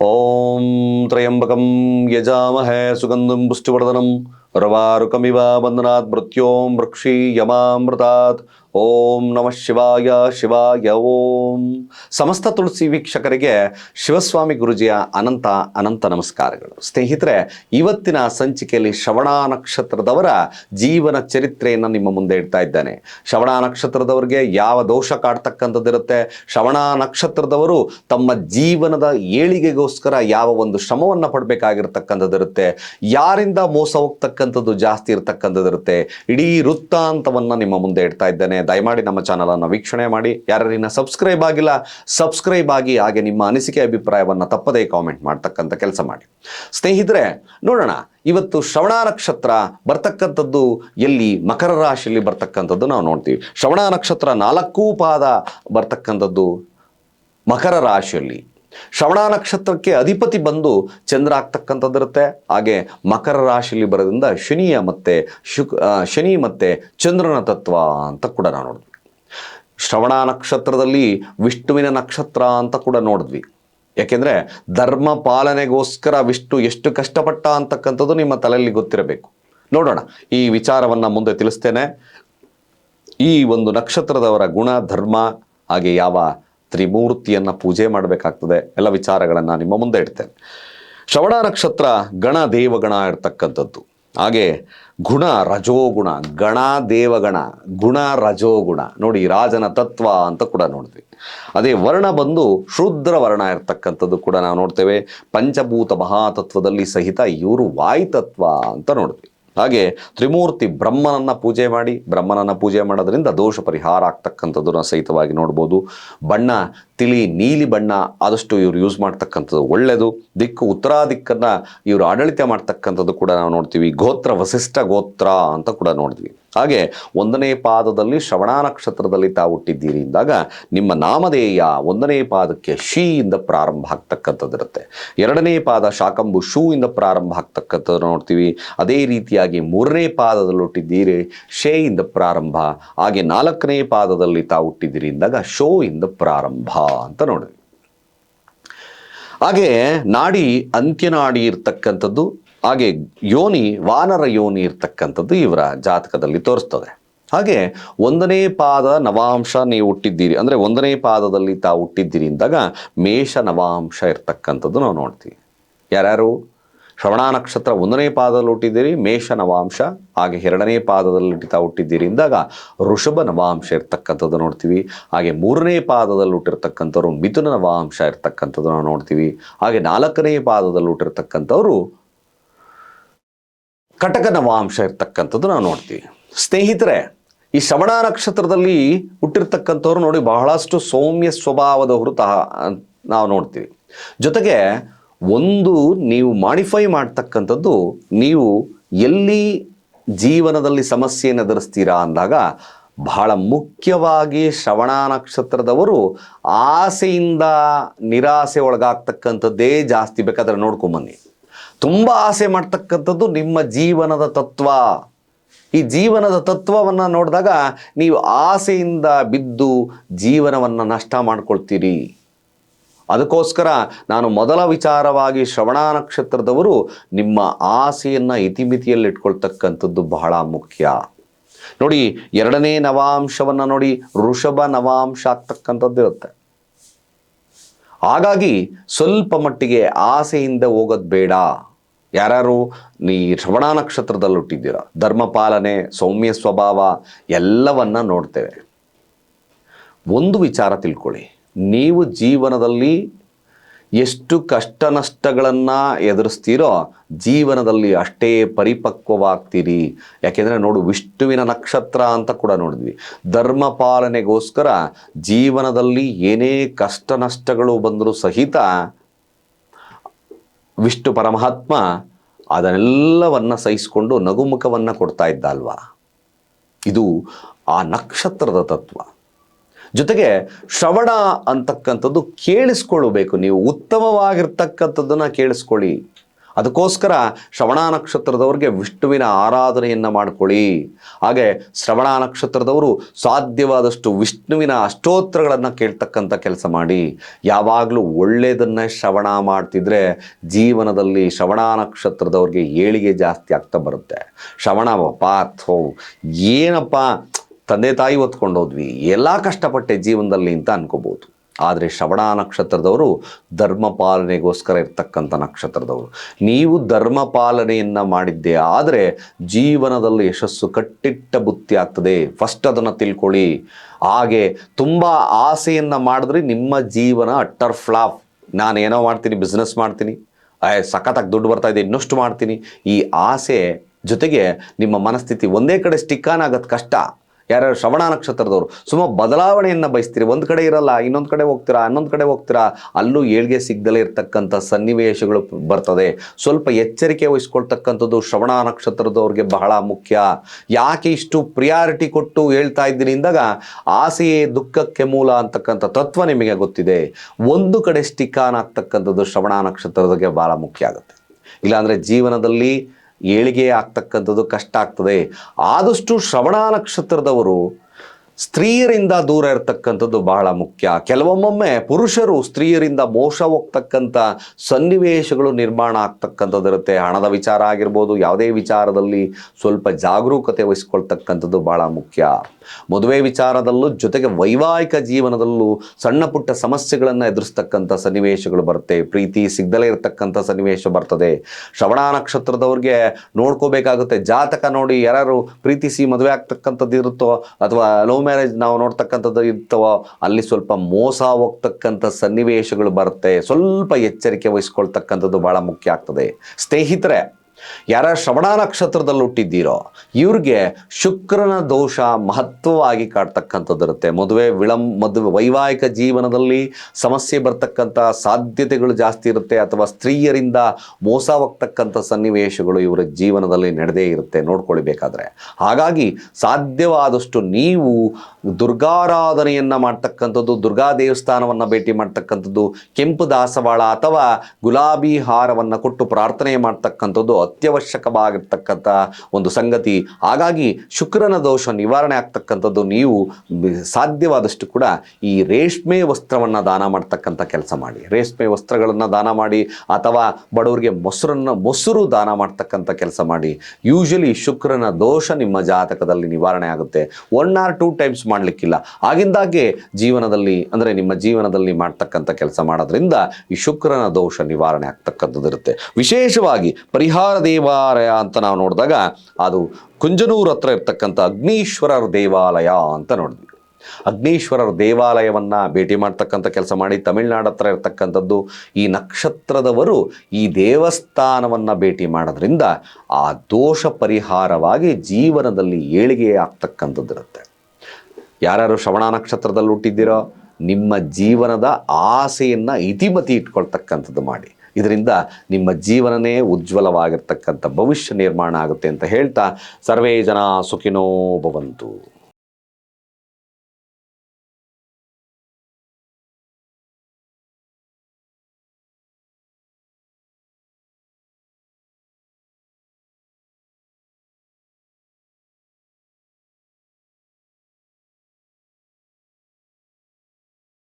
ఓం త్రయంబకం యజామహే సుగంధం పుష్టివర్ధనం రవారుకమివ వందనాత్ మృత్యోం వృక్షీయమామృతాత్ ಓಂ ನಮಃ ಶಿವಾಯ ಶಿವಾಯ ಓಂ. ಸಮಸ್ತ ತುಳಸಿ ವೀಕ್ಷಕರಿಗೆ ಶಿವಸ್ವಾಮಿ ಗುರುಜಿಯ ಅನಂತ ಅನಂತ ನಮಸ್ಕಾರಗಳು. ಸ್ನೇಹಿತರೆ, ಇವತ್ತಿನ ಸಂಚಿಕೆಯಲ್ಲಿ ಶ್ರವಣ ನಕ್ಷತ್ರದವರ ಜೀವನ ಚರಿತ್ರೆಯನ್ನು ನಿಮ್ಮ ಮುಂದೆ ಇಡ್ತಾ ಇದ್ದಾನೆ. ಶ್ರವಣ ನಕ್ಷತ್ರದವರಿಗೆ ಯಾವ ದೋಷ ಕಾಡ್ತಕ್ಕಂಥದ್ದಿರುತ್ತೆ? ಶ್ರವಣ ನಕ್ಷತ್ರದವರು ತಮ್ಮ ಜೀವನದ ಏಳಿಗೆಗೋಸ್ಕರ ಯಾವ ಒಂದು ಶ್ರಮವನ್ನು ಪಡಬೇಕಾಗಿರ್ತಕ್ಕಂಥದ್ದಿರುತ್ತೆ? ಯಾರಿಂದ ಮೋಸ ಹೋಗ್ತಕ್ಕಂಥದ್ದು ಜಾಸ್ತಿ ಇರತಕ್ಕಂಥದ್ದಿರುತ್ತೆ? ಇಡೀ ವೃತ್ತಾಂತವನ್ನು ನಿಮ್ಮ ಮುಂದೆ ಇಡ್ತಾ ಇದ್ದೇನೆ. ದಯಮಾಡಿ ನಮ್ಮ ಚಾನಲನ್ನು ವೀಕ್ಷಣೆ ಮಾಡಿ. ಯಾರಿನ ಸಬ್ಸ್ಕ್ರೈಬ್ ಆಗಿಲ್ಲ, ಸಬ್ಸ್ಕ್ರೈಬ್ ಆಗಿ ಹಾಗೆ ನಿಮ್ಮ ಅನಿಸಿಕೆ ಅಭಿಪ್ರಾಯವನ್ನು ತಪ್ಪದೇ ಕಾಮೆಂಟ್ ಮಾಡ್ತಕ್ಕಂಥ ಕೆಲಸ ಮಾಡಿ. ಸ್ನೇಹಿತರೆ, ನೋಡೋಣ, ಇವತ್ತು ಶ್ರವಣ ನಕ್ಷತ್ರ ಬರ್ತಕ್ಕಂಥದ್ದು ಎಲ್ಲಿ? ಮಕರ ರಾಶಿಯಲ್ಲಿ ಬರ್ತಕ್ಕಂಥದ್ದು ನಾವು ನೋಡ್ತೀವಿ. ಶ್ರವಣ ನಕ್ಷತ್ರ ನಾಲ್ಕೂ ಪಾದ ಬರ್ತಕ್ಕಂಥದ್ದು ಮಕರ ರಾಶಿಯಲ್ಲಿ. ಶ್ರವಣ ನಕ್ಷತ್ರಕ್ಕೆ ಅಧಿಪತಿ ಬಂದು ಚಂದ್ರ ಆಗ್ತಕ್ಕಂಥದ್ದಿರುತ್ತೆ. ಹಾಗೆ ಮಕರ ರಾಶಿಯಲ್ಲಿ ಬರೋದ್ರಿಂದ ಶನಿಯ ಮತ್ತೆ ಶುಕ್ ಶನಿ ಮತ್ತೆ ಚಂದ್ರನ ತತ್ವ ಅಂತ ಕೂಡ ನಾವು ನೋಡಿದ್ವಿ. ಶ್ರವಣ ನಕ್ಷತ್ರದಲ್ಲಿ ವಿಷ್ಣುವಿನ ನಕ್ಷತ್ರ ಅಂತ ಕೂಡ ನೋಡಿದ್ವಿ. ಯಾಕೆಂದರೆ ಧರ್ಮ ಪಾಲನೆಗೋಸ್ಕರ ವಿಷ್ಣು ಎಷ್ಟು ಕಷ್ಟಪಟ್ಟ ಅಂತಕ್ಕಂಥದ್ದು ನಿಮ್ಮ ತಲೆಯಲ್ಲಿ ಗೊತ್ತಿರಬೇಕು. ನೋಡೋಣ, ಈ ವಿಚಾರವನ್ನು ಮುಂದೆ ತಿಳಿಸ್ತೇನೆ. ಈ ಒಂದು ನಕ್ಷತ್ರದವರ ಗುಣ, ಧರ್ಮ, ಹಾಗೆ ಯಾವ ತ್ರಿಮೂರ್ತಿಯನ್ನು ಪೂಜೆ ಮಾಡಬೇಕಾಗ್ತದೆ. ಎಲ್ಲ ವಿಚಾರಗಳನ್ನು ನಿಮ್ಮ ಮುಂದೆ ಇಡ್ತೇನೆ. ಶ್ರವಣ ನಕ್ಷತ್ರ ಗಣ ದೇವಗಣ ಇರ್ತಕ್ಕಂಥದ್ದು. ಹಾಗೆ ಗುಣ ರಜೋಗುಣ, ಗಣ ದೇವಗಣ, ಗುಣ ರಜೋಗುಣ. ನೋಡಿ, ರಾಜನ ತತ್ವ ಅಂತ ಕೂಡ ನೋಡಿದ್ವಿ. ಅದೇ ವರ್ಣ ಬಂದು ಶೂದ್ರ ವರ್ಣ ಇರ್ತಕ್ಕಂಥದ್ದು ಕೂಡ ನಾವು ನೋಡ್ತೇವೆ. ಪಂಚಭೂತ ಮಹಾತತ್ವದಲ್ಲಿ ಸಹಿತ ಇವರು ವಾಯುತತ್ವ ಅಂತ ನೋಡಿದ್ವಿ. ಹಾಗೆ ತ್ರಿಮೂರ್ತಿ ಬ್ರಹ್ಮನನ್ನು ಪೂಜೆ ಮಾಡಿ ಬ್ರಹ್ಮನನ್ನು ಪೂಜೆ ಮಾಡೋದರಿಂದ ದೋಷ ಪರಿಹಾರ ಆಗ್ತಕ್ಕಂಥದ್ದನ್ನು ಸಹಿತವಾಗಿ ನೋಡ್ಬೋದು. ಬಣ್ಣ ತಿಳಿ ನೀಲಿ ಬಣ್ಣ ಆದಷ್ಟು ಇವರು ಯೂಸ್ ಮಾಡ್ತಕ್ಕಂಥದ್ದು ಒಳ್ಳೆಯದು ದಿಕ್ಕು ಉತ್ತರ ದಿಕ್ಕನ್ನು ಇವರು ಆಡಳಿತ ಮಾಡ್ತಕ್ಕಂಥದ್ದು ಕೂಡ ನಾವು ನೋಡ್ತೀವಿ. ಗೋತ್ರ, ವಸಿಷ್ಠ ಗೋತ್ರ ಅಂತ ಕೂಡ ನೋಡಿದ್ವಿ ಹಾಗೆ ಒಂದನೇ ಪಾದದಲ್ಲಿ ಶ್ರವಣ ನಕ್ಷತ್ರದಲ್ಲಿ ತಾವು ಹುಟ್ಟಿದ್ದೀರಿ ಅಂದಾಗ ನಿಮ್ಮ ನಾಮಧೇಯ ಒಂದನೇ ಪಾದಕ್ಕೆ ಶೀಯಿಂದ ಪ್ರಾರಂಭ ಆಗ್ತಕ್ಕಂಥದ್ದಿರುತ್ತೆ ಎರಡನೇ ಪಾದ ಶಾಕಂಬು ಶೂ ಇಂದ ಪ್ರಾರಂಭ ಆಗ್ತಕ್ಕಂಥದ್ದು ನೋಡ್ತೀವಿ. ಅದೇ ರೀತಿಯಾಗಿ ಮೂರನೇ ಪಾದದಲ್ಲಿ ಹುಟ್ಟಿದ್ದೀರಿ, ಶೇ ಇಂದ ಪ್ರಾರಂಭ. ಹಾಗೆ ನಾಲ್ಕನೇ ಪಾದದಲ್ಲಿ ತಾವು ಹುಟ್ಟಿದ್ದೀರಿ ಅಂದಾಗ ಶೋ ಇಂದ ಪ್ರಾರಂಭ. ಅಂತ ನೋಡಿದ್ವಿ ಹಾಗೆ ನಾಡಿ ಅಂತ್ಯನಾಡಿ ಇರ್ತಕ್ಕಂಥದ್ದು, ಹಾಗೆ ಯೋನಿ, ವಾನರ ಯೋನಿ ಇರ್ತಕ್ಕಂಥದ್ದು ಇವರ ಜಾತಕದಲ್ಲಿ ತೋರಿಸ್ತದೆ. ಹಾಗೆ ಒಂದನೇ ಪಾದ ನವಾಂಶ ನೀವು ಹುಟ್ಟಿದ್ದೀರಿ, ಅಂದರೆ ಒಂದನೇ ಪಾದದಲ್ಲಿ ತಾವು ಹುಟ್ಟಿದ್ದೀರಿ ಅಂದಾಗ ಮೇಷ ನವಾಂಶ ಇರ್ತಕ್ಕಂಥದ್ದು ನಾವು ನೋಡ್ತೀವಿ. ಯಾರ್ಯಾರು? ಶ್ರವಣ ನಕ್ಷತ್ರ ಒಂದನೇ ಪಾದದಲ್ಲಿ ಹುಟ್ಟಿದ್ದೀರಿ, ಮೇಷ ನವಾಂಶ, ಹಾಗೆ ಎರಡನೇ ಪಾದದಲ್ಲಿ ಹುಟ್ಟಿತಾ ಹುಟ್ಟಿದ್ದೀರಿ ಅಂದಾಗ ಋಷಭ ನವಾಂಶ ಇರ್ತಕ್ಕಂಥದ್ದು ನೋಡ್ತೀವಿ. ಹಾಗೆ ಮೂರನೇ ಪಾದದಲ್ಲಿ ಹುಟ್ಟಿರ್ತಕ್ಕಂಥವ್ರು ಮಿಥುನ ನವಾಂಶ ಇರ್ತಕ್ಕಂಥದ್ದು ನಾವು ನೋಡ್ತೀವಿ. ಹಾಗೆ ನಾಲ್ಕನೇ ಪಾದದಲ್ಲಿ ಹುಟ್ಟಿರ್ತಕ್ಕಂಥವ್ರು ಕಟಕ ನವಾಂಶ ಇರ್ತಕ್ಕಂಥದ್ದು ನಾವು ನೋಡ್ತೀವಿ. ಸ್ನೇಹಿತರೆ, ಈ ಶ್ರವಣ ನಕ್ಷತ್ರದಲ್ಲಿ ಹುಟ್ಟಿರ್ತಕ್ಕಂಥವ್ರು ನೋಡಿ ಬಹಳಷ್ಟು ಸೌಮ್ಯ ಸ್ವಭಾವದವರು ತಹ ನಾವು ನೋಡ್ತೀವಿ. ಜೊತೆಗೆ ಒಂದು ನೀವು ಮಾಡಿಫೈ ಮಾಡ್ತಕ್ಕಂಥದ್ದು, ನೀವು ಎಲ್ಲಿ ಜೀವನದಲ್ಲಿ ಸಮಸ್ಯೆಯನ್ನು ಎದುರಿಸ್ತೀರಾ ಅಂದಾಗ, ಬಹಳ ಮುಖ್ಯವಾಗಿ ಶ್ರವಣ ನಕ್ಷತ್ರದವರು ಆಸೆಯಿಂದ ನಿರಾಸೆ ಒಳಗಾಗ್ತಕ್ಕಂಥದ್ದೇ ಜಾಸ್ತಿ ಬೇಕಾದರೆ ನೋಡ್ಕೊಂಬನ್ನಿ ತುಂಬ ಆಸೆ ಮಾಡ್ತಕ್ಕಂಥದ್ದು ನಿಮ್ಮ ಜೀವನದ ತತ್ವ. ಈ ಜೀವನದ ತತ್ವವನ್ನು ನೋಡಿದಾಗ ನೀವು ಆಸೆಯಿಂದ ಬಿದ್ದು ಜೀವನವನ್ನು ನಷ್ಟ ಮಾಡ್ಕೊಳ್ತೀರಿ. ಅದಕ್ಕೋಸ್ಕರ ನಾನು ಮೊದಲ ವಿಚಾರವಾಗಿ ಶ್ರವಣ ನಕ್ಷತ್ರದವರು ನಿಮ್ಮ ಆಸೆಯನ್ನು ಇತಿಮಿತಿಯಲ್ಲಿಟ್ಕೊಳ್ತಕ್ಕಂಥದ್ದು ಬಹಳ ಮುಖ್ಯ. ನೋಡಿ, ಎರಡನೇ ನವಾಂಶವನ್ನು ನೋಡಿ ಋಷಭ ನವಾಂಶ ಆಗ್ತಕ್ಕಂಥದ್ದು ಇರುತ್ತೆ. ಹಾಗಾಗಿ ಸ್ವಲ್ಪ ಮಟ್ಟಿಗೆ ಆಸೆಯಿಂದ ಹೋಗೋದು ಬೇಡ. ಯಾರ್ಯಾರು ನೀ ಶ್ರವಣ ನಕ್ಷತ್ರದಲ್ಲಿ ಹುಟ್ಟಿದ್ದೀರ ಧರ್ಮಪಾಲನೆ, ಸೌಮ್ಯ ಸ್ವಭಾವ ಎಲ್ಲವನ್ನ ನೋಡ್ತೇವೆ. ಒಂದು ವಿಚಾರ ತಿಳ್ಕೊಳ್ಳಿ. ನೀವು ಜೀವನದಲ್ಲಿ ಎಷ್ಟು ಕಷ್ಟ ನಷ್ಟಗಳನ್ನು ಎದುರಿಸ್ತೀರೋ ಜೀವನದಲ್ಲಿ ಅಷ್ಟೇ ಪರಿಪಕ್ವವಾಗ್ತೀರಿ. ಯಾಕೆಂದರೆ ನೋಡು, ವಿಷ್ಣುವಿನ ನಕ್ಷತ್ರ ಅಂತ ಕೂಡ ನೋಡಿದ್ವಿ. ಧರ್ಮ ಪಾಲನೆಗೋಸ್ಕರ ಜೀವನದಲ್ಲಿ ಏನೇ ಕಷ್ಟ ನಷ್ಟಗಳು ಬಂದರೂ ಸಹಿತ ವಿಷ್ಣು ಪರಮಾತ್ಮ ಅದನ್ನೆಲ್ಲವನ್ನು ಸಹಿಸಿಕೊಂಡು ನಗುಮುಖವನ್ನು ಕೊಡ್ತಾ ಇದ್ದ ಅಲ್ವಾ ಇದು ಆ ನಕ್ಷತ್ರದ ತತ್ವ. ಜೊತೆಗೆ ಶ್ರವಣ ಅಂತಕ್ಕಂಥದ್ದು ಕೇಳಿಸ್ಕೊಳ್ಬೇಕು. ನೀವು ಉತ್ತಮವಾಗಿರ್ತಕ್ಕಂಥದ್ದನ್ನು ಕೇಳಿಸ್ಕೊಳ್ಳಿ. ಅದಕ್ಕೋಸ್ಕರ ಶ್ರವಣ ನಕ್ಷತ್ರದವ್ರಿಗೆ ವಿಷ್ಣುವಿನ ಆರಾಧನೆಯನ್ನು ಮಾಡ್ಕೊಳ್ಳಿ. ಹಾಗೆ ಶ್ರವಣ ನಕ್ಷತ್ರದವರು ಸಾಧ್ಯವಾದಷ್ಟು ವಿಷ್ಣುವಿನ ಅಷ್ಟೋತ್ರಗಳನ್ನು ಕೇಳ್ತಕ್ಕಂಥ ಕೆಲಸ ಮಾಡಿ. ಯಾವಾಗಲೂ ಒಳ್ಳೆಯದನ್ನೇ ಶ್ರವಣ ಮಾಡ್ತಿದ್ರೆ ಜೀವನದಲ್ಲಿ ಶ್ರವಣ ನಕ್ಷತ್ರದವ್ರಿಗೆ ಏಳಿಗೆ ಜಾಸ್ತಿ ಆಗ್ತಾ ಬರುತ್ತೆ. ಶ್ರವಣ ಪಾಥೋ ಏನಪ್ಪ? ತಂದೆ ತಾಯಿ ಹೊತ್ಕೊಂಡು ಹೋದ್ವಿ. ಎಲ್ಲ ಕಷ್ಟಪಟ್ಟೆ ಜೀವನದಲ್ಲಿ ಅಂತ ಅನ್ಕೋಬೋದು. ಆದರೆ ಶ್ರವಣ ನಕ್ಷತ್ರದವರು ಧರ್ಮ ಪಾಲನೆಗೋಸ್ಕರ ಇರ್ತಕ್ಕಂಥ ನಕ್ಷತ್ರದವರು. ನೀವು ಧರ್ಮ ಪಾಲನೆಯನ್ನು ಮಾಡಿದ್ದೆ ಆದರೆ ಜೀವನದಲ್ಲಿ ಯಶಸ್ಸು ಕಟ್ಟಿಟ್ಟ ಬುತ್ತಿ ಆಗ್ತದೆ. ಫಸ್ಟ್ ಅದನ್ನು ತಿಳ್ಕೊಳ್ಳಿ. ಹಾಗೆ ತುಂಬ ಆಸೆಯನ್ನು ಮಾಡಿದ್ರೆ ನಿಮ್ಮ ಜೀವನ ಅಟ್ಟರ್ ಫ್ಲಾಪ್. ನಾನೇನೋ ಮಾಡ್ತೀನಿ, ಬಿಸ್ನೆಸ್ ಮಾಡ್ತೀನಿ. ಸಖತ್ತಾಗಿ ದುಡ್ಡು ಬರ್ತಾ ಇದೆ, ಇನ್ನಷ್ಟು ಮಾಡ್ತೀನಿ. ಈ ಆಸೆ ಜೊತೆಗೆ ನಿಮ್ಮ ಮನಸ್ಥಿತಿ ಒಂದೇ ಕಡೆ ಸ್ಟಿಕ್ ಆನ್ ಆಗೋದು ಕಷ್ಟ. ಯಾರ್ಯಾರು ಶ್ರವಣ ನಕ್ಷತ್ರದವರು, ಸುಮ್ಮ ಬದಲಾವಣೆಯನ್ನು ಬಯಸ್ತೀರಿ. ಒಂದು ಕಡೆ ಇರಲ್ಲ, ಇನ್ನೊಂದು ಕಡೆ ಹೋಗ್ತೀರಾ ಇನ್ನೊಂದು ಕಡೆ ಹೋಗ್ತೀರಾ, ಅಲ್ಲೂ ಏಳ್ಗೆ ಸಿಗ್ದಲೇ ಇರತಕ್ಕಂಥ ಸನ್ನಿವೇಶಗಳು ಬರ್ತದೆ. ಸ್ವಲ್ಪ ಎಚ್ಚರಿಕೆ ವಹಿಸ್ಕೊಳ್ತಕ್ಕಂಥದ್ದು ಶ್ರವಣ ನಕ್ಷತ್ರದವ್ರಿಗೆ ಬಹಳ ಮುಖ್ಯ. ಯಾಕೆ ಇಷ್ಟು ಪ್ರಿಯಾರಿಟಿ ಕೊಟ್ಟು ಹೇಳ್ತಾ ಇದ್ದೀನಿ ಅಂದಾಗ, ಆಸೆಯೇ ದುಃಖಕ್ಕೆ ಮೂಲ ಅಂತಕ್ಕಂಥ ತತ್ವ ನಿಮಗೆ ಗೊತ್ತಿದೆ. ಒಂದು ಕಡೆ ಸ್ಟಿಕ್ ಆನ್ ಆಗ್ತಕ್ಕಂಥದ್ದು ಶ್ರವಣ ನಕ್ಷತ್ರದಕ್ಕೆ ಬಹಳ ಮುಖ್ಯ ಆಗುತ್ತೆ. ಇಲ್ಲಾಂದರೆ ಜೀವನದಲ್ಲಿ ಏಳಿಗೆ ಆಗ್ತಕ್ಕಂಥದ್ದು ಕಷ್ಟ ಆಗ್ತದೆ. ಆದಷ್ಟು ಶ್ರವಣ ನಕ್ಷತ್ರದವರು ಸ್ತ್ರೀಯರಿಂದ ದೂರ ಇರತಕ್ಕಂಥದ್ದು ಬಹಳ ಮುಖ್ಯ. ಕೆಲವೊಮ್ಮೊಮ್ಮೆ ಪುರುಷರು ಸ್ತ್ರೀಯರಿಂದ ಮೋಸ ಹೋಗ್ತಕ್ಕಂಥ ಸನ್ನಿವೇಶಗಳು ನಿರ್ಮಾಣ ಆಗ್ತಕ್ಕಂಥದ್ದಿರುತ್ತೆ ಹಣದ ವಿಚಾರ ಆಗಿರ್ಬೋದು, ಯಾವುದೇ ವಿಚಾರದಲ್ಲಿ ಸ್ವಲ್ಪ ಜಾಗರೂಕತೆ ವಹಿಸ್ಕೊಳ್ತಕ್ಕಂಥದ್ದು ಬಹಳ ಮುಖ್ಯ. ಮದುವೆ ವಿಚಾರದಲ್ಲೂ ಜೊತೆಗೆ ವೈವಾಹಿಕ ಜೀವನದಲ್ಲೂ ಸಣ್ಣ ಪುಟ್ಟ ಸಮಸ್ಯೆಗಳನ್ನು ಎದುರಿಸ್ತಕ್ಕಂಥ ಸನ್ನಿವೇಶಗಳು ಬರುತ್ತೆ. ಪ್ರೀತಿ ಸಿಗ್ದಲೇ ಇರತಕ್ಕಂಥ ಸನ್ನಿವೇಶ ಬರ್ತದೆ. ಶ್ರವಣ ನಕ್ಷತ್ರದವ್ರಿಗೆ ನೋಡ್ಕೋಬೇಕಾಗುತ್ತೆ. ಜಾತಕ ನೋಡಿ ಯಾರು ಪ್ರೀತಿಸಿ ಮದುವೆ ಆಗ್ತಕ್ಕಂಥದ್ದು ಇರುತ್ತೋ ಅಥವಾ ಲವ್ ಮ್ಯಾರೇಜ್ ನಾವು ನೋಡ್ತಕ್ಕಂಥದ್ದು ಇರ್ತವೋ ಅಲ್ಲಿ ಸ್ವಲ್ಪ ಮೋಸ ಹೋಗ್ತಕ್ಕಂಥ ಸನ್ನಿವೇಶಗಳು ಬರುತ್ತೆ. ಸ್ವಲ್ಪ ಎಚ್ಚರಿಕೆ ವಹಿಸ್ಕೊಳ್ತಕ್ಕಂಥದ್ದು ಭಾಳ ಮುಖ್ಯ ಆಗ್ತದೆ. ಸ್ನೇಹಿತರೆ ಯಾರ ಶ್ರವಣ ನಕ್ಷತ್ರದಲ್ಲಿ ಹುಟ್ಟಿದ್ದೀರೋ, ಇವ್ರಿಗೆ ಶುಕ್ರನ ದೋಷ ಮಹತ್ವವಾಗಿ ಕಾಡ್ತಕ್ಕಂಥದ್ದು ಇರುತ್ತೆ. ಮದುವೆ ವಿಳಂ, ಮದುವೆ ವೈವಾಹಿಕ ಜೀವನದಲ್ಲಿ ಸಮಸ್ಯೆ ಬರ್ತಕ್ಕಂಥ ಸಾಧ್ಯತೆಗಳು ಜಾಸ್ತಿ ಇರುತ್ತೆ, ಅಥವಾ ಸ್ತ್ರೀಯರಿಂದ ಮೋಸ ಹೋಗ್ತಕ್ಕಂಥ ಸನ್ನಿವೇಶಗಳು ಇವರ ಜೀವನದಲ್ಲಿ ನಡೆದೇ ಇರುತ್ತೆ ನೋಡ್ಕೊಳ್ಬೇಕಾದ್ರೆ. ಹಾಗಾಗಿ ಸಾಧ್ಯವಾದಷ್ಟು ನೀವು ದುರ್ಗಾರಾಧನೆಯನ್ನು ಮಾಡ್ತಕ್ಕಂಥದ್ದು, ದುರ್ಗಾ ದೇವಸ್ಥಾನವನ್ನು ಭೇಟಿ ಮಾಡ್ತಕ್ಕಂಥದ್ದು, ಕೆಂಪು ದಾಸವಾಳ ಅಥವಾ ಗುಲಾಬಿ ಹಾರವನ್ನು ಕೊಟ್ಟು ಪ್ರಾರ್ಥನೆ ಮಾಡ್ತಕ್ಕಂಥದ್ದು ಅತ್ಯವಶ್ಯಕವಾಗಿರ್ತಕ್ಕಂಥ ಒಂದು ಸಂಗತಿ. ಹಾಗಾಗಿ ಶುಕ್ರನ ದೋಷ ನಿವಾರಣೆ ಆಗ್ತಕ್ಕಂಥದ್ದು ನೀವು ಸಾಧ್ಯವಾದಷ್ಟು ಕೂಡ ಈ ರೇಷ್ಮೆ ವಸ್ತ್ರವನ್ನು ದಾನ ಮಾಡ್ತಕ್ಕಂಥ ಕೆಲಸ ಮಾಡಿ. ರೇಷ್ಮೆ ವಸ್ತ್ರಗಳನ್ನು ದಾನ ಮಾಡಿ ಅಥವಾ ಬಡವರಿಗೆ ಮೊಸರನ್ನು, ಮೊಸರು ದಾನ ಮಾಡ್ತಕ್ಕಂಥ ಕೆಲಸ ಮಾಡಿ. ಯೂಶಲಿ ಶುಕ್ರನ ದೋಷ ನಿಮ್ಮ ಜಾತಕದಲ್ಲಿ ನಿವಾರಣೆ ಆಗುತ್ತೆ. ಒನ್ ಆರ್ ಟೂ ಟೈಮ್ಸ್ ಮಾಡಲಿಕ್ಕಿಲ್ಲ. ಆಗಿಂದಾಗೆ ಜೀವನದಲ್ಲಿ, ಅಂದರೆ ನಿಮ್ಮ ಜೀವನದಲ್ಲಿ ಮಾಡ್ತಕ್ಕಂಥ ಕೆಲಸ ಮಾಡೋದ್ರಿಂದ ಈ ಶುಕ್ರನ ದೋಷ ನಿವಾರಣೆ ಆಗ್ತಕ್ಕಂಥದ್ದು ಇರುತ್ತೆ ವಿಶೇಷವಾಗಿ ಪರಿಹಾರ ದೇವಾಲಯ ಅಂತ ನಾವು ನೋಡಿದಾಗ ಅದು ಕುಂಜನೂರು ಹತ್ರ ಇರ್ತಕ್ಕಂಥ ಅಗ್ನೀಶ್ವರರ ದೇವಾಲಯ ಅಂತ ನೋಡಿದ್ವಿ. ಅಗ್ನೀಶ್ವರರ ದೇವಾಲಯವನ್ನ ಭೇಟಿ ಮಾಡ್ತಕ್ಕಂಥ ಕೆಲಸ ಮಾಡಿ ತಮಿಳ್ನಾಡು ಹತ್ರ ಇರ್ತಕ್ಕಂಥದ್ದು ಈ ನಕ್ಷತ್ರದವರು ಈ ದೇವಸ್ಥಾನವನ್ನು ಭೇಟಿ ಮಾಡೋದ್ರಿಂದ ಆ ದೋಷ ಪರಿಹಾರವಾಗಿ ಜೀವನದಲ್ಲಿ ಏಳಿಗೆ ಆಗ್ತಕ್ಕಂಥದ್ದಿರುತ್ತೆ ಯಾರ್ಯಾರು ಶ್ರವಣ ನಕ್ಷತ್ರದಲ್ಲಿ ಹುಟ್ಟಿದ್ದೀರೋ ನಿಮ್ಮ ಜೀವನದ ಆಸೆಯನ್ನು ಇತಿಮತಿ ಇಟ್ಕೊಳ್ತಕ್ಕಂಥದ್ದು ಮಾಡಿ. ಇದರಿಂದ ನಿಮ್ಮ ಜೀವನನೇ ಉಜ್ವಲವಾಗಿರ್ತಕ್ಕಂಥ ಭವಿಷ್ಯ ನಿರ್ಮಾಣ ಆಗುತ್ತೆ ಅಂತ ಹೇಳ್ತಾ ಸರ್ವೇ ಜನ ಸುಖಿನೋ ಭವಂತು.